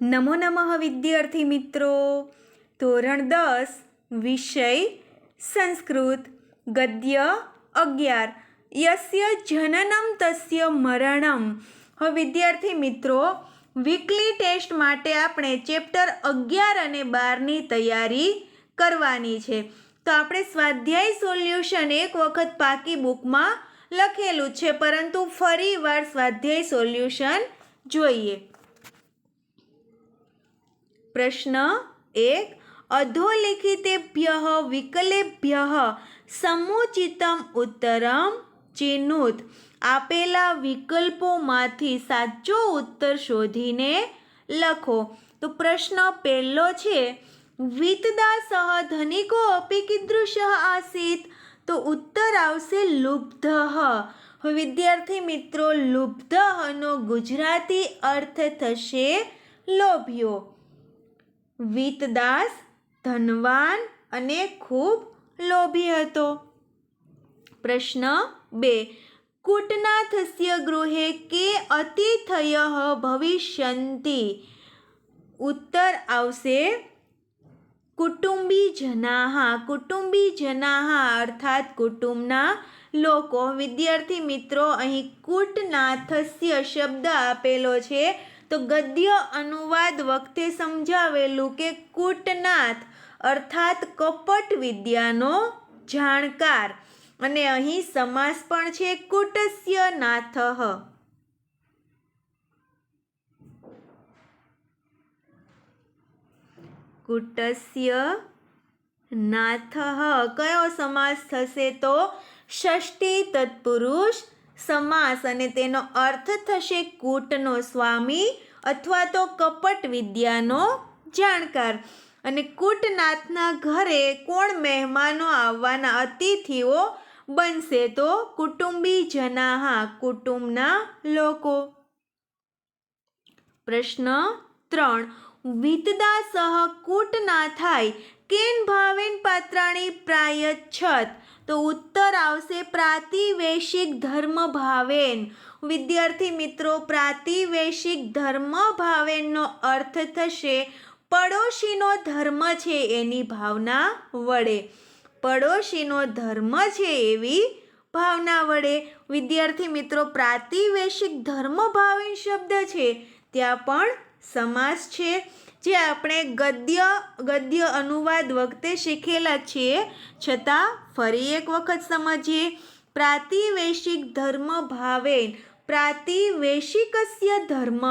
નમો નમઃ વિદ્યાર્થી મિત્રો. ધોરણ દસ, વિષય સંસ્કૃત. ગદ્ય અગિયાર. યસ્ય જનનમ તસ્ય મરણમ. હવે વિદ્યાર્થી મિત્રો વીકલી ટેસ્ટ માટે આપણે ચેપ્ટર અગિયાર અને બારની તૈયારી કરવાની છે. તો આપણે સ્વાધ્યાય સોલ્યુશન એક વખત પાકી બુકમાં લખેલું છે, પરંતુ ફરી વાર સ્વાધ્યાય સોલ્યુશન જોઈએ. પ્રશ્ન એક. અધોલિખિતેભ્ય વિકલેભ્ય સમુચિતમ ઉત્તરમ ચિહ્નુત આપેલા વિકલ્પોમાંથી સાચો ઉત્તર શોધીને લખો. તો પ્રશ્ન પહેલો છે વિતદા સહ ધનિકો અપી કીદૃશ આસીત? તો ઉત્તર આવશે લુબ્ધ. વિદ્યાર્થી મિત્રો, લુબ્ધનો ગુજરાતી અર્થ થશે લોભ્યો. વીતદાસ ધનવાન અને ખૂબ લોભી હતો. પ્રશ્ન બે. કૂટનાથસ્ય ગૃહે કે અતિથય ભવિષ્યંતિ? ઉત્તર આવશે કુટુંબી જનાહા કુટુંબી જનાહા અર્થાત કુટુંબના લોકો. વિદ્યાર્થી મિત્રો, અહીં કૂટનાથસ્ય શબ્દ આપેલો છે. તો ગદ્ય અનુવાદ વખતે સમજાવેલું કે કૂટનાથ અર્થાત કપટ વિદ્યાનો જાણકાર. અને અહીં સમાસ પણ છે કુટસ્ય નાથ. કુટસ્ય નાથ. કયો સમાસ થશે તો ષષ્ઠી તત્પુરુષ સમાસ અને તેનો અર્થ થશે કૂટનો સ્વામી અથવા તો કપટ વિદ્યાનો જાણકાર. અને કૂટનાથના ઘરે કોણ મહેમાનો આવવાના અતિથિઓ બનશે તો કુટુંબી જનાહા, કુટુંબના લોકો. પ્રશ્ન ત્રણ. વિતદા સહ કૂટનાથાય કેન ભાવેન પાત્રાણી પ્રાયચ્છત તો ઉત્તર આવશે પ્રાતિવેશિક ધર્મ ભાવેન વિદ્યાર્થી મિત્રો, પ્રાતિવેશિક ધર્મ ભાવેનનો અર્થ થશે પડોશીનો ધર્મ છે એની ભાવના વડે. પડોશીનો ધર્મ છે એવી ભાવના વડે. વિદ્યાર્થી મિત્રો, પ્રાતિવેશિક ધર્મ ભાવેન શબ્દ છે. ત્યાં પણ સમાસ છે. જે આપણે ગદ્ય ગદ્ય અનુવાદ વખતે શીખેલા છીએ. છતાં ફરી એક વખત સમજીએ. પ્રાતિવેશિક ધર્મ ભાવેન પ્રાતિવેશિકસ્ય ધર્મ.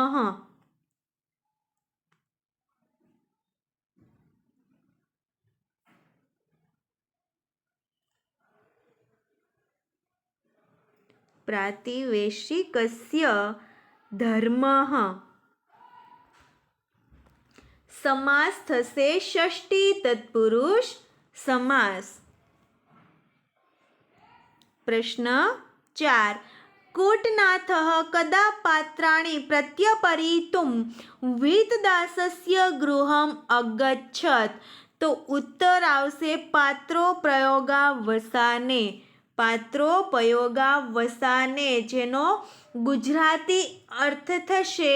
પ્રાતિવેશિકસ્ય ધર્મ. સમાસ થશે ષષ્ઠી તત્પુરુષ સમાસ. પ્રશ્ન ચાર. કૂટનાથ કદા પાત્રાણી પ્રત્યપરિતુમ વીતદાસસ્ય ગૃહમ અગચ્છત. તો ઉત્તર આવશે પાત્રો પ્રયોગા વસાને પાત્રો પ્રયોગા વસાને જેનો ગુજરાતી અર્થ થશે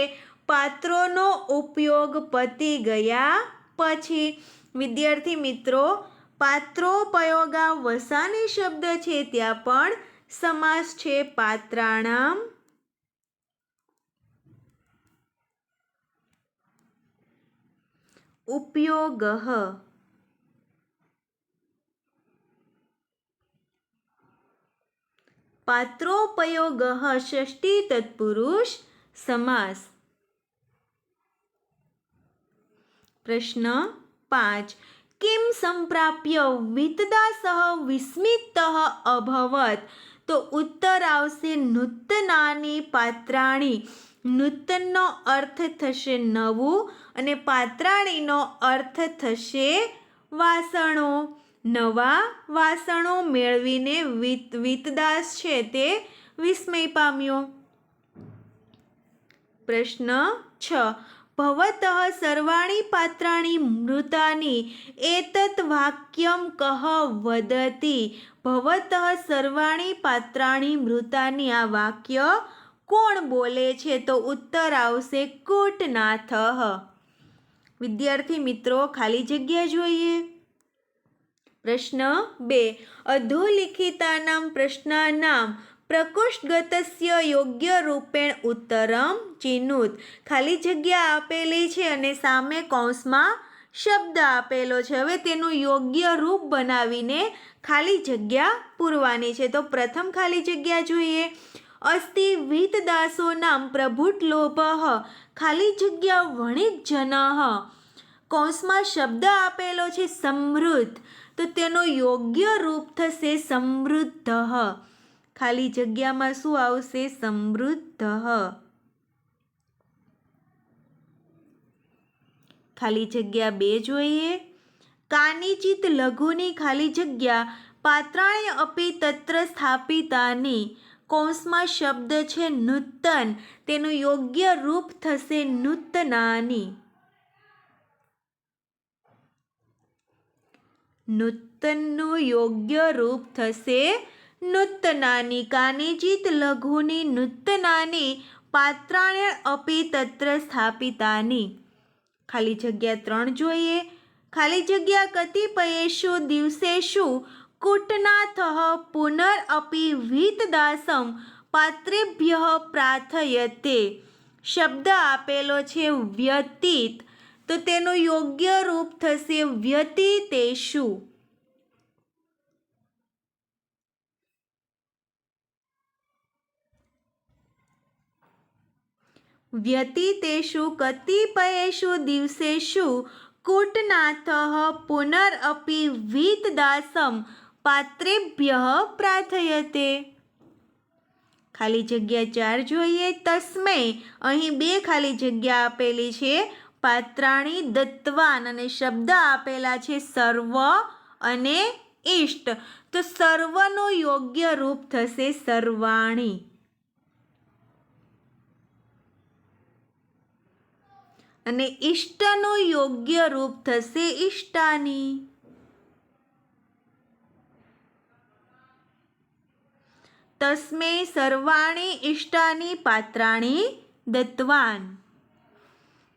પાત્રોનો ઉપયોગ પતી ગયા પછી, વિદ્યાર્થી મિત્રો પાત્રો પ્રયોગા વસાની શબ્દ છે, ત્યાં પણ સમાસ છે, પાત્રાણામ. ઉપયોગ. પાત્રોપયોગ ષષ્ઠી તત્પુરુષ સમાસ. પ્રશ્ન પાંચ. કિમ સંપ્રાપ્ય વિતદા સહ વિસ્મિત અભવત? તો ઉત્તર આવશે નૂતનાની પાત્રાણી. નૂતનનો અર્થ થશે નવું અને પાત્રાણીનો અર્થ થશે વાસણો. નવા વાસણો મેળવીને વિત વિતદાસ છે તે વિસ્મય પામ્યો. પ્રશ્ન છ. ભવતઃ સર્વાણી પાત્રાણી મૃતાની એતત વાક્યમ કહ વદતી. ભવતઃ સર્વાણી પાત્રાણી મૃતાની આ વાક્ય કોણ બોલે છે તો ઉત્તર આવશે કૂટનાથ. વિદ્યાર્થી મિત્રો, ખાલી જગ્યા જોઈએ. પ્રશ્ન બે. અધોલિખિતાનામ પ્રશ્નાનાં પ્રકોષ્ઠગતસ્ય યોગ્ય રૂપેણ ઉત્તરમ ચિનુત. ખાલી જગ્યા આપેલી છે અને સામે કૌંસમાં શબ્દ આપેલો છે. હવે તેનું યોગ્ય રૂપ બનાવીને ખાલી જગ્યા પૂરવાની છે. તો પ્રથમ ખાલી જગ્યા જોઈએ. અસ્તિ વીતદાસો નામ પ્રભુટલોભ ખાલી જગ્યા વણિક જન. કૌંસમાં શબ્દ આપેલો છે સમૃદ્ધ. તો તેનો યોગ્ય રૂપ થશે સમૃદ્ધ. ખાલી જગ્યામાં શું આવશે? સમૃદ્ધ. ખાલી જગ્યા બે જોઈએ. કાનીચિત લઘુની ખાલી જગ્યા? પાત્રાણે અપી તત્ર સ્થાપિતાની. કૌંસમાં શબ્દ છે નૂતન. તેનું યોગ્ય રૂપ થશે નૂતનાની. નૂતનનું યોગ્ય રૂપ થશે નૂતનાની કાનેજીત લઘુની નૂતનાની પાત્રાણે અપી તત્ર સ્થાપિતાની. ખાલી જગ્યા ત્રણ જોઈએ. ખાલી જગ્યા કતિપયેશુ દિવસેશુ કૂટનાથ પુનરઅપી વીતદાસમ પાત્રેભ્ય પ્રાર્થયતે. શબ્દ આપેલો છે વ્યતીત. તો તેનું યોગ્ય રૂપ થશે વ્યતીતેષુ. વ્યતીતેષુ કતિપયેષુ દિવસેષુ કૂટનાથ પુનરઅપી વીતદાસમ પાત્રેભ્ય પ્રાર્થયતે ખાલી જગ્યા ચાર જોઈએ તસ્મૈ અહીં બે ખાલી જગ્યા આપેલી છે પાત્રાણી દત્તવાન અને શબ્દ આપેલા છે સર્વ અને ઇષ્ટ તો સર્વનું યોગ્ય રૂપ થશે સર્વાણી અને ઈષ્ટનું યોગ્ય રૂપ થશે ઈષ્ટાની. તસ્મે સર્વાણી ઈષ્ટાની પાત્રાણી દત્વાન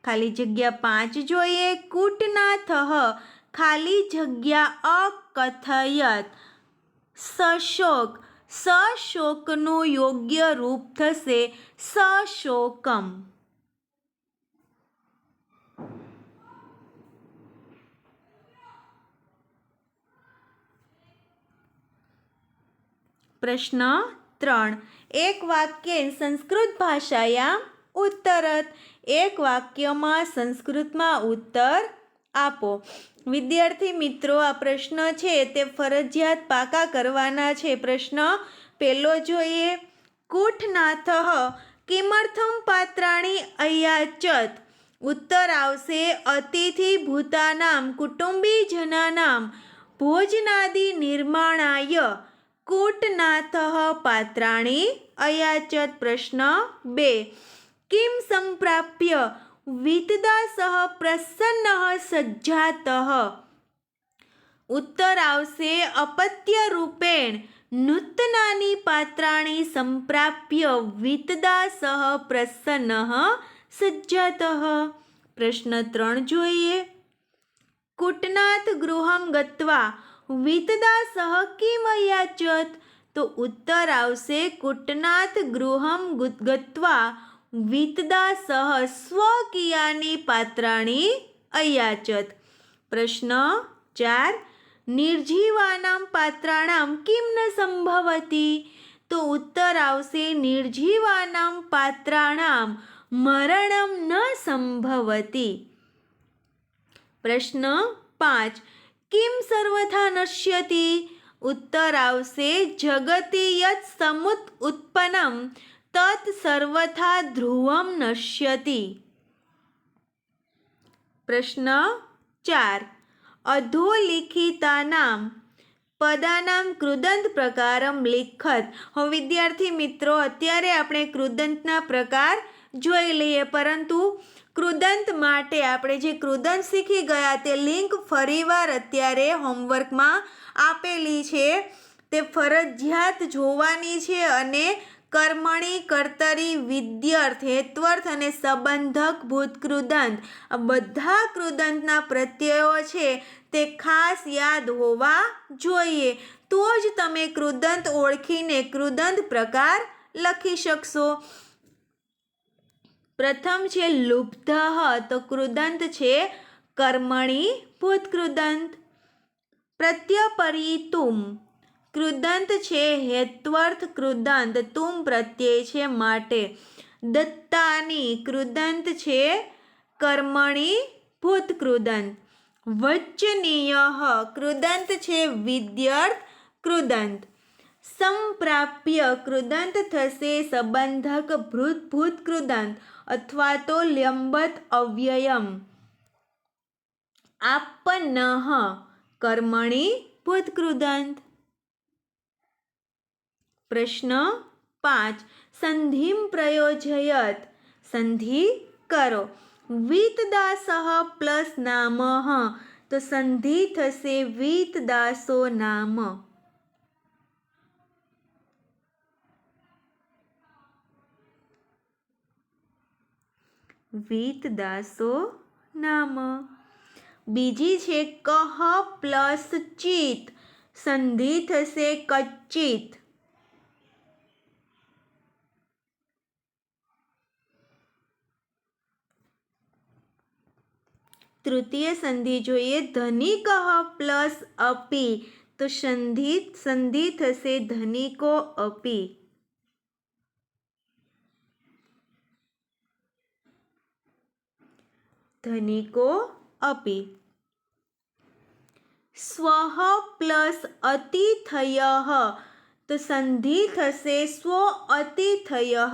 ખાલી જગ્યા પાંચ જોઈએ. કૂટનાથ ખાલી જગ્યા અકથયત. સશોક, સશોકનું યોગ્ય રૂપ થશે સશોકમ. પ્રશ્ન ત્રણ. એક વાક્ય સંસ્કૃત ભાષાયામ ઉત્તરત. એક વાક્યમાં સંસ્કૃતમાં ઉત્તર આપો. વિદ્યાર્થી મિત્રો, આ પ્રશ્ન છે તે ફરજિયાત પાકા કરવાના છે. પ્રશ્ન પહેલો જોઈએ. કૂઠનાથ કિમર્થમ પાત્રાણી અયાચત. ઉત્તર આવશે અતિથિ ભૂતાનામ, કુટુંબીજનાનામ, ભોજનાદિ નિર્માણાય. કૂટનાથ પાત્રાણી અયાચત પ્રશ્ન બે. કિમ સંપ્રાપ્ય? વિતદાસઃ પ્રસન્ન સજ્જાત. ઉત્તર આવશે અપત્ય રૂપેણ. નૂતનાની પાત્રાણી સંપ્રાપ્ય વિતદાસઃ પ્રસન્ન સજ્જાત. પ્રશ્ન ત્રણ જોઈએ. કૂટનાથ ગૃહમ ગત્વા વિતદાસઃ કિમ અયાચત તો ઉત્તર આવશે કુટનાથ ગૃહમ ગત્વા વિતદાસઃ સ્વકિયાની પાત્રાણી અયાચત પ્રશ્ન ચાર. નિર્જીવાનામ પાત્રાણામ કિમ ન સંભવતી? તો ઉત્તર આવશે નિર્જીવાનામ પાત્રાણામ મરણમ ન સંભવતી. પ્રશ્ન પાંચ. કિમ સર્વથા નશ્યતિ ઉત્તર આવશે જગતિ યત સમુત ઉત્પન્નમ તત સર્વથા ધ્રુવમ નશ્યતિ પ્રશ્ન ચાર અધોલિખિતાનામ પદાનામ કૃદંત પ્રકારમ લિખત હવે વિદ્યાર્થી મિત્રો અત્યારે આપણે કૃદંતના પ્રકાર જોઈ લઈએ, પરંતુ કૃદંત માટે આપણે જે કૃદંત શીખી ગયા તે લિંક ફરીવાર અત્યારે હોમવર્કમાં આપેલી છે. તે ફરજિયાત જોવાની છે અને કર્મણી, કર્તરી, વિદ્યર્થ, હેત્વર્થ અને સંબંધક, ભૂત કૃદંત. આ બધા કૃદંતના પ્રત્યયો છે તે ખાસ યાદ હોવા જોઈએ. તો જ તમે કૃદંત ઓળખીને કૃદંત પ્રકાર લખી શકશો. પ્રથમ છે લુબ્ધઃ તો કૃદંત છે કર્મણી ભૂતકૃદંત. પ્રત્યપરિતુમ કૃદંત છે હેત્વર્થ કૃદંત, તુમ પ્રત્યય છે માટે. દત્તાની કૃદંત છે કર્મણી ભૂતકૃદંત. વચનીય કૃદંત છે વિદ્યર્થ કૃદંત. સંપ્રાપ્ય કૃદંત થશે સંબંધક ભૂત ભૂતકૃદંત. અથવા તો લંબત અવ્યયમ. આપન્ન કર્મણી ભૂતકૃદંત. પ્રશ્ન પાંચ. સંધિમ પ્રયોજયત. સંધિ કરો. વીતદાસ પ્લસ નામ. તો સંધિ થશે વીતદાસો નામ. વીતદાસો નામ. બીજી છે કહ પ્લસ ચિત સંધિ થશે કચ્ચિત. તૃતીય સંધિ જોઈએ ધનિક પ્લસ, અપી. તો સંધિ સંધિ થશે ધનિકો અપી. ધનિકો અપી સ્વઃ પ્લસ અતિથય તો સંધિ થશે સ્વ અતિથય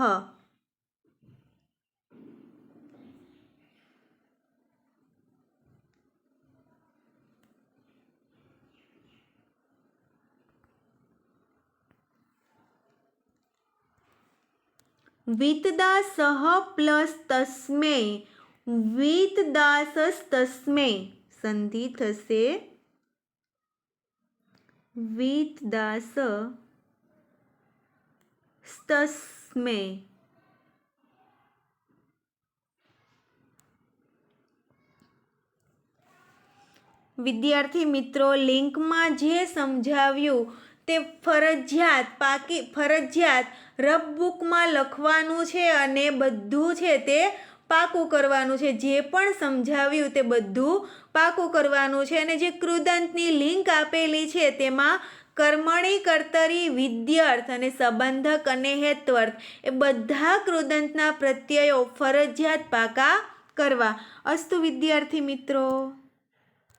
વિતદાસઃ પ્લસ તસ્મે વિતદાસસ તસ્મે સંધિ થશે વિતદાસ તસ્મે વિદ્યાર્થી મિત્રો લિંકમાં જે સમજાવ્યું તે ફરજિયાત, પાકી ફરજિયાત રબ બુકમાં લખવાનું છે અને બધું છે તે પાકું કરવાનું છે, જે પણ સમજાવ્યું તે બધું પાકું કરવાનું છે અને જે કૃદંતની લિંક આપેલી છે તેમાં કર્મણી કર્તરી વિદ્યાર્થ અને સંબંધક અને હેત્વર્થ એ બધા કૃદંતના પ્રત્યયો ફરજિયાત પાકા કરવા. અસ્તુ વિદ્યાર્થી મિત્રો.